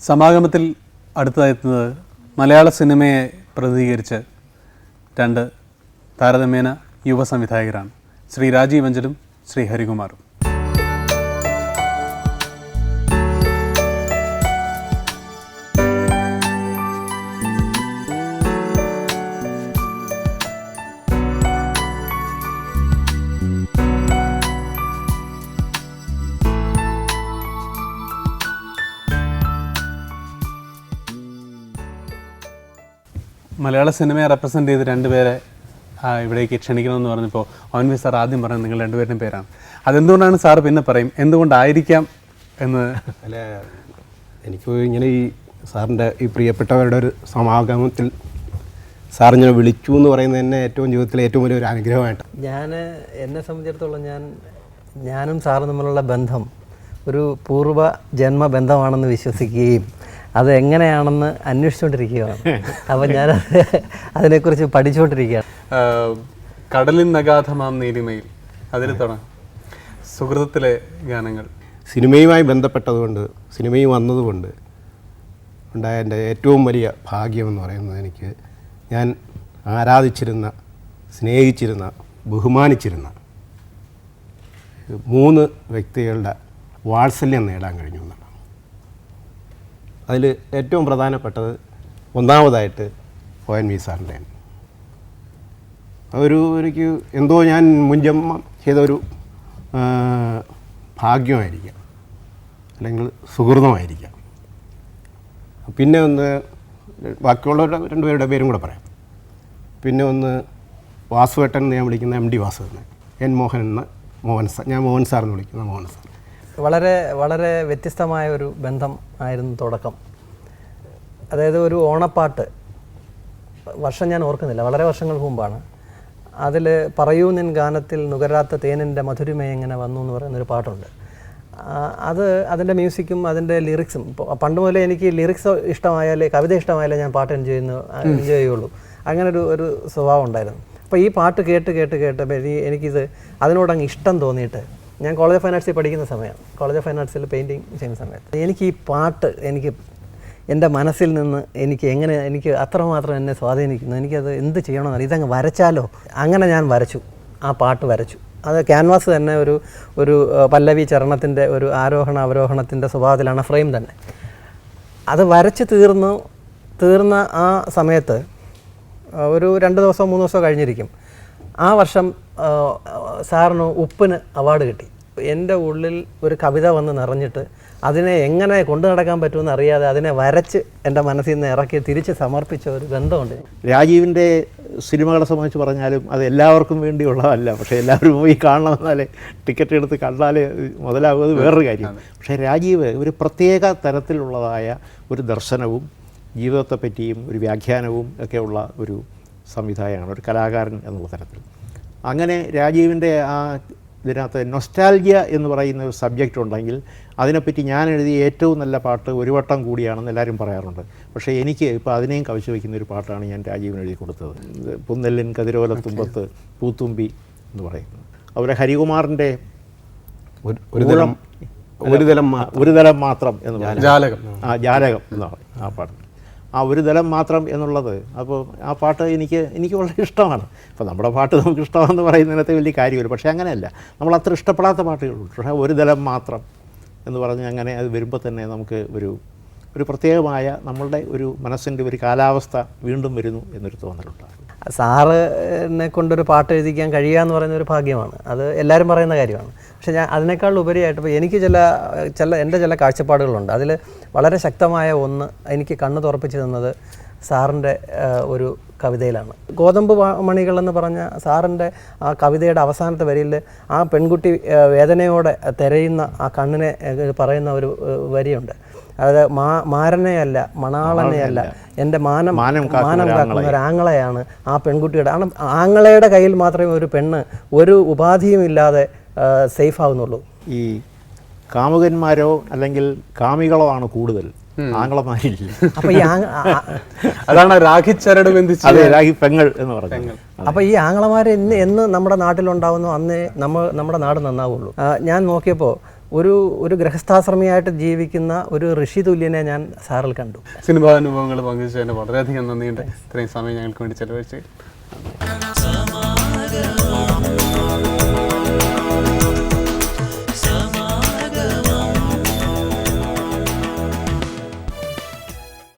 സമാഗമത്തിൽ അടുത്തതായെത്തുന്നത് മലയാള സിനിമയെ പ്രതിനിധീകരിച്ച് രണ്ട് താരതമ്യേന യുവ സംവിധായകരാണ്. ശ്രീ രാജീവ് അഞ്ചലും ശ്രീ ഹരികുമാറും. മലയാള സിനിമയെ റെപ്രസെന്റ് ചെയ്ത് രണ്ടുപേരെ ഇവിടേക്ക് ക്ഷണിക്കണമെന്ന് പറഞ്ഞപ്പോൾ ഓൻവി സാർ ആദ്യം പറഞ്ഞത് നിങ്ങൾ രണ്ടുപേരുടെയും പേരാണ്. അതെന്തുകൊണ്ടാണ് സാർ പിന്നെ പറയും എന്തുകൊണ്ടായിരിക്കാം? എന്ന് അല്ല എനിക്ക് ഇങ്ങനെ ഈ സാറിന്റെ ഈ പ്രിയപ്പെട്ടവരുടെ ഒരു സമാഗമത്തിൽ സാർ ഞാൻ വിളിച്ചു എന്ന് പറയുന്നത് തന്നെ ഏറ്റവും ജീവിതത്തിലെ ഏറ്റവും വലിയൊരു അനുഗ്രഹമായിട്ട്. ഞാൻ എന്നെ സംബന്ധിച്ചിടത്തോളം ഞാൻ ഞാനും സാറും തമ്മിലുള്ള ബന്ധം ഒരു പൂർവ ജന്മ ബന്ധമാണെന്ന് വിശ്വസിക്കുകയും അത് എങ്ങനെയാണെന്ന് അന്വേഷിച്ചുകൊണ്ടിരിക്കുകയാണ് അപ്പം ഞാൻ അതിനെക്കുറിച്ച് പഠിച്ചുകൊണ്ടിരിക്കുകയാണ് കടലിൻ നഗാധമാം നീലിമയിൽ. അതിൽ തുടങ്ങാം സുഹൃതത്തിലെ ഗാനങ്ങൾ. സിനിമയുമായി ബന്ധപ്പെട്ടതുകൊണ്ട് സിനിമയും വന്നതുകൊണ്ട് ഉണ്ടായ എന്റെ ഏറ്റവും വലിയ ഭാഗ്യം എന്ന് പറയുന്നത് എനിക്ക് ഞാൻ ആരാധിച്ചിരുന്ന സ്നേഹിച്ചിരുന്ന ബഹുമാനിച്ചിരുന്ന മൂന്ന് വ്യക്തികളുടെ വാത്സല്യം നേടാൻ കഴിഞ്ഞു എന്നാണ്. അതിൽ ഏറ്റവും പ്രധാനപ്പെട്ടത് ഒന്നാമതായിട്ട് ഒ എൻ വി സാറിന്റെയാണ്. ഒരു എനിക്ക് എന്തോ ഞാൻ മുൻജന്മം ചെയ്ത ഒരു ഭാഗ്യമായിരിക്കാം. അല്ലെങ്കിൽ സുഹൃതമായിരിക്കാം. പിന്നെ ഒന്ന് ബാക്കിയുള്ളവരുടെ രണ്ടുപേരുടെ പേരും കൂടെ പറയാം. പിന്നെ ഒന്ന് വാസുവേട്ടൻ എന്ന് ഞാൻ വിളിക്കുന്ന M D Vasuvettan N Mohan എന്ന മോഹൻ സാർ ഞാൻ മോഹൻ സാർ എന്ന് വിളിക്കുന്ന മോഹൻ സാർ. വളരെ വളരെ വ്യത്യസ്തമായ ഒരു ബന്ധം ആയിരുന്നു തുടക്കം. അതായത് ഒരു ഓണപ്പാട്ട് വർഷം ഞാൻ ഓർക്കുന്നില്ല വളരെ വർഷങ്ങൾക്ക് മുമ്പാണ്. അതിൽ പറയൂ നിൻ ഗാനത്തിൽ നുകരാത്ത തേനിന്റെ മധുരമേ എങ്ങനെ വന്നു എന്ന് പറയുന്നൊരു പാട്ടുണ്ട്. അത് അതിന്റെ മ്യൂസിക്കും അതിന്റെ ലിറിക്സും ഇപ്പോൾ പണ്ട് മുതലേ എനിക്ക് ലിറിക്സ് ഇഷ്ടമായാലേ കവിത ഇഷ്ടമായാലേ ഞാൻ പാട്ട് എൻജോയ് ചെയ്യുന്നു എൻജോയ് ചെയ്യുള്ളൂ. അങ്ങനെ ഒരു ഒരു സ്വഭാവം ഉണ്ടായിരുന്നു. അപ്പോൾ ഈ പാട്ട് കേട്ട് കേട്ട് കേട്ട് എനിക്ക് എനിക്കിത് അതിനോടങ്ങ് ഇഷ്ടം തോന്നിയിട്ട് ഞാൻ കോളേജ് ഓഫ് ഫൈൻ ആർട്സിൽ പഠിക്കുന്ന സമയം കോളേജ് ഓഫ് ഫൈൻ ആർട്സിൽ പെയിന്റിങ് ചെയ്യുന്ന സമയത്ത് എനിക്ക് ഈ പാട്ട് എനിക്ക് എന്റെ മനസ്സിൽ നിന്ന് എനിക്ക് എങ്ങനെ എനിക്ക് അത്രമാത്രം എന്നെ സ്വാധീനിക്കുന്നു എനിക്കത് എന്ത് ചെയ്യണമെന്ന് ഇതങ്ങ് വരച്ചാലോ? അങ്ങനെ ഞാൻ വരച്ചു ആ പാട്ട് വരച്ചു. അത് ക്യാൻവാസ് തന്നെ ഒരു ഒരു പല്ലവി ചരണത്തിന്റെ ഒരു ആരോഹണ അവരോഹണത്തിന്റെ സ്വഭാവത്തിലാണ് ഫ്രെയിം തന്നെ. അത് വരച്ച് തീർന്നു തീർന്ന ആ സമയത്ത് ഒരു രണ്ട് ദിവസമോ മൂന്ന് ദിവസമോ കഴിഞ്ഞിരിക്കും. ആ വർഷം സാറിന് ഉപ്പിന് അവാർഡ് കിട്ടി. എന്റെ ഉള്ളിൽ ഒരു കവിത വന്ന് നിറഞ്ഞിട്ട് അതിനെ എങ്ങനെ കൊണ്ടു നടക്കാൻ പറ്റുമെന്ന് അറിയാതെ അതിനെ വരച്ച് എന്റെ മനസ്സിൽ നിന്ന് ഇറക്കി തിരിച്ച് സമർപ്പിച്ച ഒരു ബന്ധമുണ്ട് രാജീവിന്റെ സിനിമകളെ സംബന്ധിച്ച് പറഞ്ഞാലും അത് എല്ലാവർക്കും വേണ്ടിയുള്ളതല്ല. പക്ഷേ എല്ലാവരും പോയി കാണണമെന്നാലേ ടിക്കറ്റ് എടുത്ത് കണ്ടാലേ മുതലാകുന്നത് വേറൊരു കാര്യം. പക്ഷേ രാജീവ് ഒരു പ്രത്യേക തരത്തിലുള്ളതായ ഒരു ദർശനവും ജീവിതത്തെപ്പറ്റിയും ഒരു വ്യാഖ്യാനവും ഒക്കെയുള്ള ഉള്ള ഒരു സംവിധായകനാണ് ഒരു കലാകാരൻ എന്നുള്ള തരത്തിൽ. അങ്ങനെ രാജീവിന്റെ ആ ഇതിനകത്ത് നൊസ്റ്റാൽജിയ എന്ന് പറയുന്ന ഒരു സബ്ജക്റ്റ് ഉണ്ടെങ്കിൽ അതിനെപ്പറ്റി ഞാൻ എഴുതിയ ഏറ്റവും നല്ല പാട്ട് ഒരു വട്ടം കൂടിയാണെന്ന് എല്ലാവരും പറയാറുണ്ട്. പക്ഷേ എനിക്ക് ഇപ്പോൾ അതിനെയും കവിച്ചു വയ്ക്കുന്ന ഒരു പാട്ടാണ് ഞാൻ രാജീവിന് എഴുതി കൊടുത്തത്. പുന്നെല്ലിൻ കതിരോലത്തുമ്പത്ത് പൂത്തുമ്പി എന്ന് പറയുന്നത്. അതുപോലെ ഹരികുമാറിന്റെ ഒരു തരം ഒരു തലം മാത്രം എന്ന് പറയുന്നത്. ജാലകം. ആ ജാലകം എന്നാണ് ആ പാട്ട്. ആ ഒരു തലം മാത്രം എന്നുള്ളത്. അപ്പോൾ ആ പാട്ട് എനിക്ക് എനിക്ക് വളരെ ഇഷ്ടമാണ്. അപ്പോൾ നമ്മുടെ പാട്ട് നമുക്ക് ഇഷ്ടമാണെന്ന് പറയുന്നതിനകത്ത് വലിയ കാര്യമില്ല. പക്ഷേ അങ്ങനെയല്ല. നമ്മൾ അത്ര ഇഷ്ടപ്പെടാത്ത പാട്ടുകളുണ്ട് പക്ഷേ ഒരു തലം മാത്രം എന്ന് പറഞ്ഞ് അങ്ങനെ അത് വരുമ്പോൾ തന്നെ നമുക്ക് ഒരു ഒരു പ്രത്യേകമായ നമ്മളുടെ ഒരു മനസ്സിന്റെ ഒരു കാലാവസ്ഥ വീണ്ടും വരുന്നു എന്നൊരു തോന്നലുണ്ടാകും. സാറിനെ കൊണ്ടൊരു പാട്ട് എഴുതിക്കാൻ കഴിയുക എന്ന് പറയുന്ന ഒരു ഭാഗ്യമാണ്. അത് എല്ലാവരും പറയുന്ന കാര്യമാണ്. പക്ഷേ ഞാൻ അതിനേക്കാൾ ഉപരിയായിട്ട് ഇപ്പോൾ എനിക്ക് ചില ചില എന്റെ ചില കാഴ്ചപ്പാടുകളുണ്ട്. അതിൽ വളരെ ശക്തമായ ഒന്ന് എനിക്ക് കണ്ണ് തുറപ്പിച്ചു തന്നത് സാറിന്റെ ഒരു കവിതയിലാണ്. ഗോതമ്പ് മണികൾ എന്ന് പറഞ്ഞ സാറിന്റെ ആ കവിതയുടെ അവസാനത്തെ വരിയിൽ ആ പെൺകുട്ടി വേദനയോടെ തിരയുന്ന ആ കണ്ണിനെ പറയുന്ന ഒരു വരിയുണ്ട്. അതായത് മാ മാരനെയല്ല മണാളനെയല്ല എന്റെ മാനം മാനം കാക്കുന്ന ഒരു ആങ്ങളെയാണ് ആ പെൺകുട്ടിയുടെ. ആണ് ആങ്ങളയുടെ കയ്യിൽ മാത്രമേ ഒരു പെണ്ണ് ഒരു ഉപാധിയും ഇല്ലാതെ സേഫ് ആവുന്നുള്ളൂ. ഈ കാമുകന്മാരോ അല്ലെങ്കിൽ കാമികളോ ആണ് കൂടുതൽ. ആങ്ങളമാരില്ല? അപ്പോൾ ഈ അതാണ് രാഖി ചരട് ബന്ധിച്ച് അതെ രാഹി പെങ്ങൾ എന്ന് പറഞ്ഞു അപ്പോൾ ഈ ആംഗ്ലമാർ എന്ന് എന്ന് നമ്മുടെ നാട്ടിലുണ്ടാവുന്നു അന്നേ നമ്മൾ നമ്മുടെ നാട് നന്നാവുള്ളൂ. ഞാൻ നോക്കിയപ്പോൾ ഒരു ഒരു ഗൃഹസ്ഥാശ്രമിയായിട്ട് ജീവിക്കുന്ന ഒരു ഋഷി തുല്യനെ ഞാൻ സാറിൽ കണ്ടു. സിനിമാ അനുഭവങ്ങൾ പങ്കുവച്ചതിന് വളരെയധികം നന്ദിയുണ്ട്. ഇത്രയും സമയം ഞങ്ങൾക്ക് വേണ്ടി ചെലവഴിച്ച്